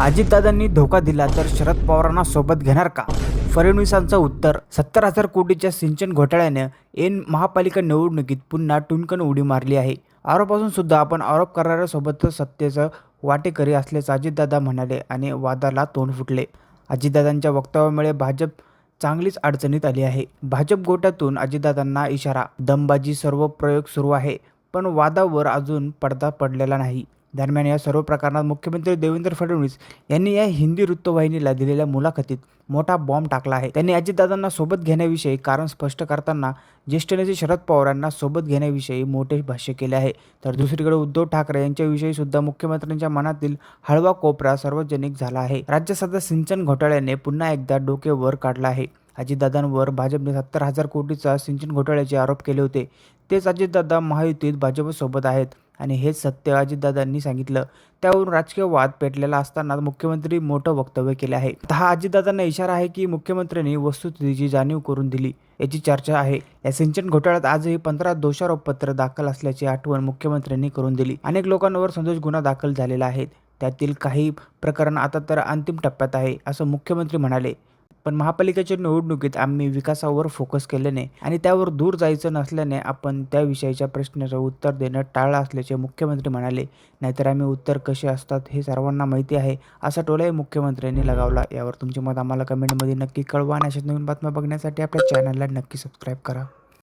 अजितदादांनी धोका दिला तर शरद पवारांना सोबत घेणार का? फडणवीसांचं उत्तर सत्तर हजार कोटीच्या सिंचन घोटाळ्यानं एन महापालिका निवडणुकीत पुन्हा टुनकन उडी मारली आहे. आरोपासून सुद्धा आपण आरोप करणाऱ्यासोबतच सत्तेचं वाटेकरी असल्याचं अजितदादा म्हणाले आणि वादाला तोंड फुटले. अजितदादांच्या वक्तव्यामुळे भाजप चांगलीच अडचणीत आली आहे. भाजप गोट्यातून अजितदादांना इशारा दमबाजी सर्व प्रयोग सुरू आहे पण वादावर अजून पडदा पडलेला नाही. दरम्यान या सर्व प्रकरणात मुख्यमंत्री देवेंद्र फडणवीस यांनी या हिंदी वृत्तवाहिनीला दिलेल्या मुलाखतीत मोठा बॉम्ब टाकला आहे. त्यांनी अजितदादांना सोबत घेण्याविषयी कारण स्पष्ट करताना ज्येष्ठ नेते शरद पवारांना सोबत घेण्याविषयी मोठे भाष्य केले आहे. तर दुसरीकडे उद्धव ठाकरे यांच्याविषयी सुद्धा मुख्यमंत्र्यांच्या मनातील हळवा कोपरा सार्वजनिक झाला आहे. राज्यसभा सिंचन घोटाळ्याने पुन्हा एकदा डोके वर काढलं आहे. अजितदादांवर भाजपने सत्तर हजार कोटीचा सिंचन घोटाळ्याचे आरोप केले होते. तेच अजितदादा महायुतीत भाजपसोबत आहेत. आणि हेच सत्य अजितदादांनी सांगितलं. त्यावरून राजकीय वाद पेटलेला असताना मुख्यमंत्री मोठं वक्तव्य केले आहे. हा अजितदादांना इशारा आहे की मुख्यमंत्र्यांनी वस्तुस्थितीची जाणीव करून दिली याची चर्चा आहे. या सिंचन घोटाळ्यात आजही पंधरा दोषारोपपत्र दाखल असल्याची आठवण मुख्यमंत्र्यांनी करून दिली. अनेक लोकांवर संतोष गुन्हा दाखल झालेला आहे. त्यातील काही प्रकरण आता तर अंतिम टप्प्यात आहे असं मुख्यमंत्री म्हणाले. पण महापालिकेच्या निवडणुकीत आम्ही विकासावर फोकस केल्याने आणि त्यावर दूर जायचं नसल्याने आपण त्या विषयाच्या प्रश्नाचं उत्तर देणं टाळलं असल्याचे मुख्यमंत्री म्हणाले. नाहीतर आम्ही उत्तर कसे असतात हे सर्वांना माहिती आहे. असा टोलाही मुख्यमंत्र्यांनी लगावला. यावर तुमचे मत आम्हाला कमेंटमध्ये नक्की कळवा आणि अशा नवीन बातम्या बघण्यासाठी आपल्या चॅनलला नक्की सबस्क्राईब करा.